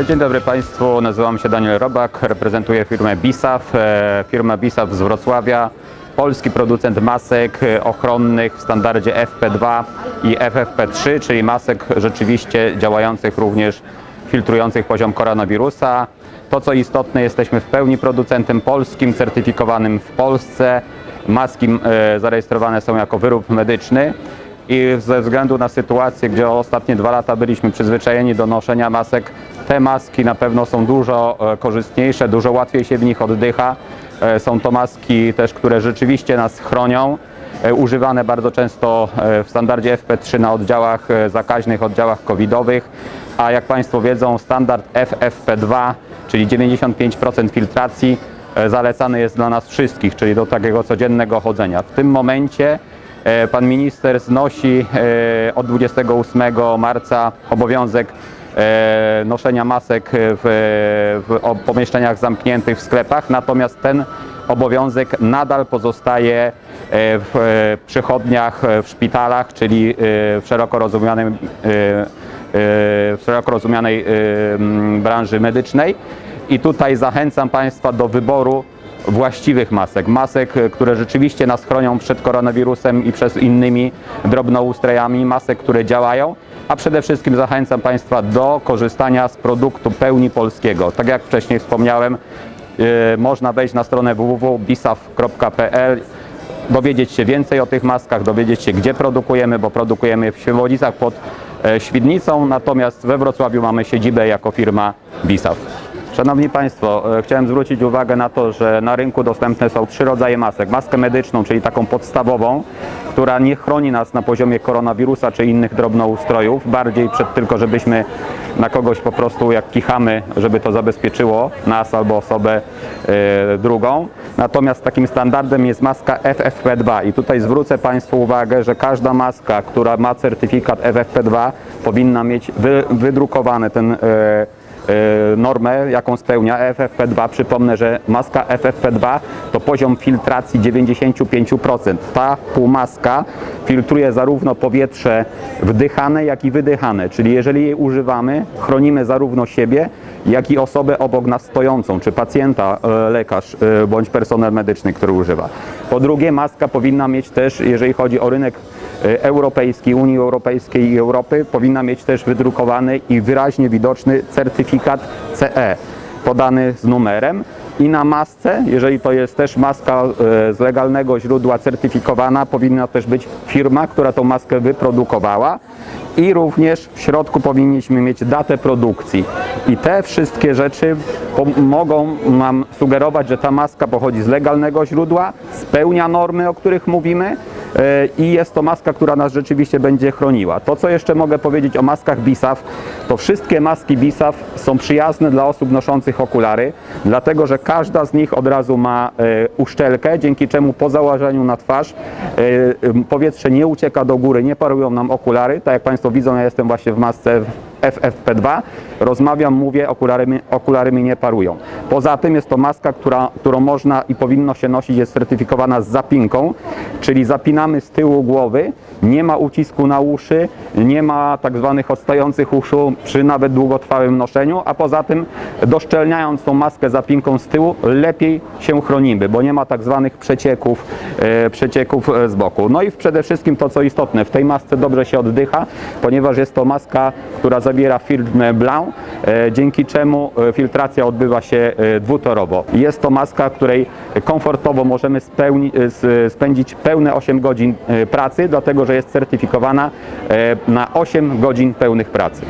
E, Dzień dobry Państwu, nazywam się Daniel Robak, reprezentuję firmę BISAF. E, Firma BISAF z Wrocławia, polski producent masek e, ochronnych w standardzie FP2 i FFP3, czyli masek rzeczywiście działających również, filtrujących poziom koronawirusa. To co istotne, jesteśmy w pełni producentem polskim, certyfikowanym w Polsce. Maski zarejestrowane są jako wyrób medyczny i ze względu na sytuację, gdzie ostatnie dwa lata byliśmy przyzwyczajeni do noszenia masek, te maski na pewno są dużo e, korzystniejsze, dużo łatwiej się w nich oddycha. E, Są to maski też, które rzeczywiście nas chronią, e, używane bardzo często w standardzie FP3 na oddziałach zakaźnych, oddziałach covidowych, a jak Państwo wiedzą standard FFP2, czyli 95% filtracji, zalecany jest dla nas wszystkich, czyli do takiego codziennego chodzenia. W tym momencie Pan minister znosi od 28 marca obowiązek noszenia masek w, w pomieszczeniach zamkniętych w sklepach, natomiast ten obowiązek nadal pozostaje e, w e, przychodniach, e, w szpitalach, czyli e, w szeroko e, e, w szeroko rozumianej e, branży medycznej. I tutaj zachęcam Państwa do wyboru właściwych masek. Masek, e, które rzeczywiście nas chronią przed koronawirusem i przed innymi drobnoustrojami, masek, które działają, a przede wszystkim zachęcam Państwa do korzystania z produktu pełni polskiego. Tak jak wcześniej wspomniałem, e, można wejść na stronę www.bisaf.pl dowiedzieć się więcej o tych maskach, dowiedzieć się gdzie produkujemy, bo produkujemy w Świebodzicach pod e, Świdnicą, natomiast we Wrocławiu mamy siedzibę jako firma BISAF. Szanowni Państwo, e, chciałem zwrócić uwagę na to, że na rynku dostępne są trzy rodzaje masek. Maskę medyczną, czyli taką podstawową, która nie chroni nas na poziomie koronawirusa czy innych drobnoustrojów, bardziej przed tylko, żebyśmy na kogoś po prostu jak kichamy, żeby to zabezpieczyło nas albo osobę e, drugą. Natomiast takim standardem jest maska FFP2 i tutaj zwrócę Państwu uwagę, że każda maska, która ma certyfikat FFP2 powinna mieć wy, wydrukowany ten e, normę, jaką spełnia FFP2. Przypomnę, że maska FFP2 to poziom filtracji 95%. Ta półmaska filtruje zarówno powietrze wdychane, jak i wydychane, czyli jeżeli jej używamy, chronimy zarówno siebie, jak i osobę obok nas stojącą, czy pacjenta, e, lekarz e, bądź personel medyczny, który używa. Po drugie, maska powinna mieć też, jeżeli chodzi o rynek e, europejski, Unii Europejskiej i Europy, powinna mieć też wydrukowany i wyraźnie widoczny certyfikat CE podany z numerem. I na masce, jeżeli to jest też maska e, z legalnego źródła certyfikowana, powinna też być firma, która tą maskę wyprodukowała. I również w środku powinniśmy mieć datę produkcji. I te wszystkie rzeczy mogą nam sugerować, że ta maska pochodzi z legalnego źródła, spełnia normy, o których mówimy i jest to maska, która nas rzeczywiście będzie chroniła. To, co jeszcze mogę powiedzieć o maskach BISAF, to wszystkie maski BISAF są przyjazne dla osób noszących okulary, dlatego że każda z nich od razu ma e, uszczelkę, dzięki czemu po założeniu na twarz e, powietrze nie ucieka do góry, nie parują nam okulary. Tak jak Państwo widzą, ja jestem właśnie w masce FFP2, rozmawiam, mówię, okulary okulary mi nie parują. Poza tym jest to maska, która, którą można i powinno się nosić, jest certyfikowana z zapinką, czyli zapinamy z tyłu głowy, nie ma ucisku na uszy, nie ma tak zwanych odstających uszu przy nawet długotrwałym noszeniu, a poza tym doszczelniając tą maskę zapinką z tyłu, lepiej się chronimy, bo nie ma tak zwanych przecieków, e, przecieków e, z boku. No i przede wszystkim to, co istotne, w tej masce dobrze się oddycha, ponieważ jest to maska, która zawiera firmę Blanc, e, dzięki czemu filtracja odbywa się dwutorowo. Jest to maska, której komfortowo możemy spełni, spędzić pełne 8 godzin e, pracy, dlatego że jest certyfikowana e, na 8 godzin pełnych pracy.